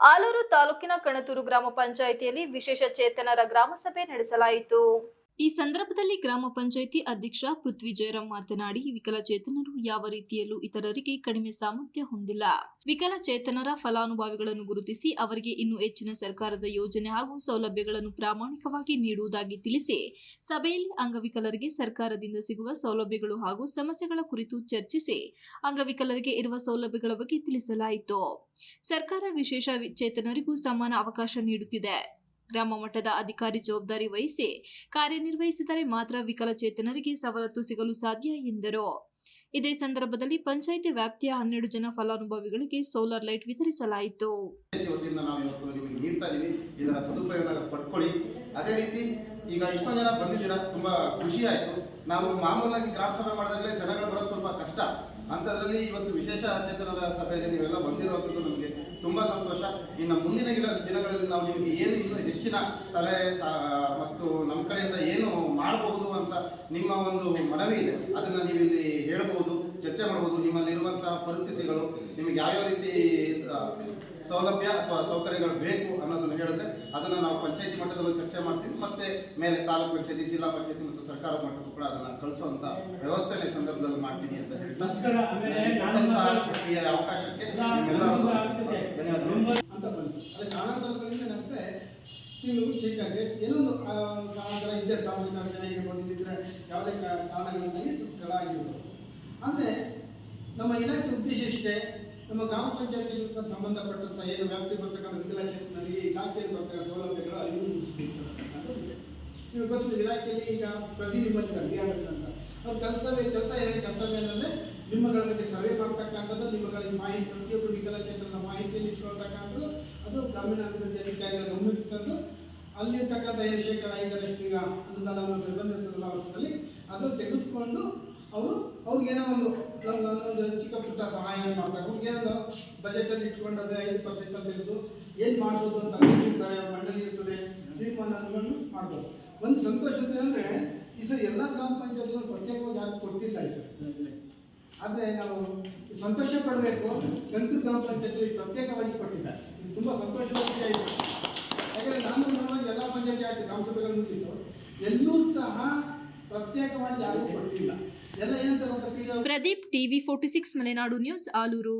ಆಲೂರು ತಾಲೂಕಿನ ಕಣತೂರು ಗ್ರಾಮ ಪಂಚಾಯಿತಿಯಲ್ಲಿ ವಿಶೇಷ ಚೇತನರ ಗ್ರಾಮಸಭೆ ನಡೆಸಲಾಯಿತು. ಈ ಸಂದರ್ಭದಲ್ಲಿ ಗ್ರಾಮ ಪಂಚಾಯಿತಿ ಅಧ್ಯಕ್ಷ ಪೃಥ್ವಿ ಜಯರಾಮ್ ಮಾತನಾಡಿ, ವಿಕಲಚೇತನರು ಯಾವ ರೀತಿಯಲ್ಲೂ ಇತರರಿಗೆ ಕಡಿಮೆ ಸಾಮರ್ಥ್ಯ ಹೊಂದಿಲ್ಲ. ವಿಕಲಚೇತನರ ಫಲಾನುಭವಿಗಳನ್ನು ಗುರುತಿಸಿ, ಅವರಿಗೆ ಇನ್ನೂ ಹೆಚ್ಚಿನ ಸರ್ಕಾರದ ಯೋಜನೆ ಹಾಗೂ ಸೌಲಭ್ಯಗಳನ್ನು ಪ್ರಾಮಾಣಿಕವಾಗಿ ನೀಡುವುದಾಗಿ ತಿಳಿಸಿ, ಸಭೆಯಲ್ಲಿ ಅಂಗವಿಕಲರಿಗೆ ಸರ್ಕಾರದಿಂದ ಸಿಗುವ ಸೌಲಭ್ಯಗಳು ಹಾಗೂ ಸಮಸ್ಯೆಗಳ ಕುರಿತು ಚರ್ಚಿಸಿ, ಅಂಗವಿಕಲರಿಗೆ ಇರುವ ಸೌಲಭ್ಯಗಳ ಬಗ್ಗೆ ತಿಳಿಸಲಾಯಿತು. ಸರ್ಕಾರ ವಿಶೇಷ ಚೇತನರಿಗೂ ಸಮಾನ ಅವಕಾಶ ನೀಡುತ್ತಿದೆ. ಗ್ರಾಮ ಮಟ್ಟದ ಅಧಿಕಾರಿ ಜವಾಬ್ದಾರಿ ವಹಿಸಿ ಕಾರ್ಯನಿರ್ವಹಿಸಿದರೆ ಮಾತ್ರ ವಿಕಲಚೇತನರಿಗೆ ಸವಲತ್ತು ಸಿಗಲು ಸಾಧ್ಯ ಎಂದರು. ಇದೇ ಸಂದರ್ಭದಲ್ಲಿ ಪಂಚಾಯಿತಿ ವ್ಯಾಪ್ತಿಯ ಹನ್ನೆರಡು ಜನ ಫಲಾನುಭವಿಗಳಿಗೆ ಸೋಲಾರ್ ಲೈಟ್ ವಿತರಿಸಲಾಯಿತು. ಇದರ ಸದುಪಯೋಗ ಪಡ್ಕೊಳ್ಳಿ. ಅದೇ ರೀತಿ ಈಗ ಇಷ್ಟೊಂದು ಜನ ಬಂದಿದ್ದೀರಾ, ತುಂಬಾ ಖುಷಿ ಆಯ್ತು. ನಾವು ಮಾಮೂಲಾಗಿ ಗ್ರಾಮ ಸಭೆ ಮಾಡಿದಾಗಲೇ ಜನಗಳು ಬರೋದು ಸ್ವಲ್ಪ ಕಷ್ಟ. ಅಂಥದ್ರಲ್ಲಿ ಇವತ್ತು ವಿಶೇಷ ಚೇತನರ ಸಭೆಯಲ್ಲಿ ನೀವೆಲ್ಲ ಬಂದಿರುವಂಥದ್ದು ನಮಗೆ ತುಂಬಾ ಸಂತೋಷ. ಇನ್ನು ಮುಂದಿನ ದಿನಗಳಲ್ಲಿ ನಾವು ನಿಮಗೆ ಏನು ಇನ್ನೂ ಹೆಚ್ಚಿನ ಸಲಹೆ ಮತ್ತು ನಮ್ಮ ಕಡೆಯಿಂದ ಏನು ಮಾಡಬಹುದು ಅಂತ ನಿಮ್ಮ ಒಂದು ಮನವಿ ಇದೆ. ಅದನ್ನ ನೀವು ಇಲ್ಲಿ ಹೇಳಬಹುದು ಚರ್ಚೆ ಮಾಡಬಹುದು. ನಿಮ್ಮಲ್ಲಿರುವಂತಹ ಪರಿಸ್ಥಿತಿಗಳು ನಿಮಗೆ ಯಾವ ರೀತಿ ಸೌಲಭ್ಯ ಅಥವಾ ಸೌಕರ್ಯಗಳು ಬೇಕು ಅನ್ನೋದನ್ನ ಹೇಳಿದ್ರೆ ಅದನ್ನ ನಾವು ಪಂಚಾಯತಿ ಮಟ್ಟದಲ್ಲೂ ಚರ್ಚೆ ಮಾಡ್ತೀವಿ. ಮತ್ತೆ ಮೇಲೆ ತಾಲೂಕು ಪಂಚಾಯತಿ ಜಿಲ್ಲಾ ಪಂಚಾಯತಿ ಮತ್ತು ಸರ್ಕಾರದ ಮಟ್ಟಕ್ಕೂ ಕೂಡ ಅದನ್ನ ಕಳಿಸುವಂತ ವ್ಯವಸ್ಥೆ ಸಂದರ್ಭದಲ್ಲಿ ಮಾಡ್ತೀನಿ ಅಂತ ಹೇಳ್ತಾ ಅವಕಾಶಕ್ಕೆ ನಿಮ್ಮೆಲ್ಲರಿಗೂ ಅಂತ ಬಂತು ಅದಕ್ಕೆ ಕಾರಣಾಂತರ ಬಂದಿದೆ ಏನಾಗುತ್ತೆ ತಿಂಗಳು ಚೇಂಜ್ ಆಗಿ ಏನೋ ಒಂದು ಕಾರಣಾಂತರ ಇದೆ ತಾಂತ್ರಿಕ ಅಡಚಣೆ ಇದ್ದಿದ್ರೆ ಯಾವುದೇ ಕಾರಣಗಳಿಂದಾಗಿ ಸ್ವಲ್ಪ ತಡ ಆಗಿರ್ಬೋದು ಅಂದರೆ ನಮ್ಮ ಇಲಾಖೆ ಉದ್ದೇಶ ಇಷ್ಟೇ ನಮ್ಮ ಗ್ರಾಮ ಪಂಚಾಯತಿ ಸಂಬಂಧಪಟ್ಟಂಥ ಏನು ವ್ಯಾಪ್ತಿ ಬರ್ತಕ್ಕಂಥ ವಿಕಲಚೇತನರಿಗೆ ಇಲಾಖೆಯಲ್ಲಿ ಬರ್ತಕ್ಕಂಥ ಸೌಲಭ್ಯಗಳ ಅರಿವು ಮೂಡಿಸಬೇಕು ನಿಮಗೆ ಗೊತ್ತಿದೆ ಇಲಾಖೆಯಲ್ಲಿ ಈಗ ಪ್ರತಿ ನಿಮ್ಮಲ್ಲಿ ಅಭಿಯಾನ ಅಂತ. ಅವ್ರ ಕರ್ತವ್ಯ ಕೆಲಸ ಏನೇ ಕರ್ತವ್ಯ ಏನಂದರೆ ನಿಮ್ಮಗಳ ಬಗ್ಗೆ ಸರ್ವೆ ಮಾಡ್ತಕ್ಕಂಥದ್ದು ನಿಮ್ಮಗಳಿಗೆ ಮಾಹಿತಿ ಮಾಹಿತಿಯನ್ನು ಇಟ್ಕೊಳ್ತಕ್ಕಂಥದ್ದು. ಅದು ಗ್ರಾಮೀಣಾಭಿವೃದ್ಧಿ ಅಧಿಕಾರಿಗಳ ಗಮನಕ್ಕೆ ತಂದು ಅಲ್ಲಿರ್ತಕ್ಕಂಥ ಏನು ಶೇಕಡ ಐದರಷ್ಟು ಈಗ ಅನುದಾನವನ್ನು ಬಂದಿರ್ತದಲ್ಲ ವರ್ಷದಲ್ಲಿ ಅದು ತೆಗೆದುಕೊಂಡು ಅವರು ಅವ್ರಿಗೇನೋ ಒಂದು ನನ್ನ- ನನ್ನೊಂದು ಚಿಕ್ಕ ಪುಟ್ಟ ಸಹಾಯ ಮಾಡ್ತಾರೆ. ಅವ್ರಿಗೇನೋ ಬಜೆಟಲ್ಲಿ ಇಟ್ಕೊಂಡು ಅದೇ ಐದು ಪರ್ಸೆಂಟ್ ಅಂತ ಇರೋದು ಏನು ಮಾಡ್ಬೋದು ಅಂತ ಅನ್ನಿಸಿರ್ತಾರೆ ಅವ್ರ ಮಂಡಳಿ ಇರ್ತದೆ. ತೀರ್ಮಾನಗಳನ್ನು ಮಾಡ್ಬೋದು. ಒಂದು ಸಂತೋಷದ ಅಂದರೆ ಈ ಸರ್ ಎಲ್ಲ ಗ್ರಾಮ ಪಂಚಾಯತ್ಗಳು ಪ್ರತ್ಯೇಕವಾಗಿ ಯಾರು ಕೊಡ್ತಿಲ್ಲ ಈ ಸರಿ. ಆದರೆ ನಾವು ಸಂತೋಷ ಪಡಬೇಕು. ಕಂತು ಗ್ರಾಮ ಪಂಚಾಯತಿ ಪ್ರತ್ಯೇಕವಾಗಿ ಕೊಟ್ಟಿದ್ದಾರೆ. ಇದು ತುಂಬ ಸಂತೋಷವಾಗಿ ಯಾಕಂದರೆ ನಾನು ನೋಡುವಾಗ ಎಲ್ಲ ಪಂಚಾಯತಿ ಆಯ್ತು ಗ್ರಾಮ ಸಭೆಗಳು ಮುಗಿತ್ತು ಎಲ್ಲೂ ಸಹ ಪ್ರತ್ಯೇಕವಾಗಿ ಯಾರಿಗೂ ಕೊಟ್ಟಿಲ್ಲ. ಎಲ್ಲ ಏನಂತ Pradeep TV forty six Malenadu news, Alur.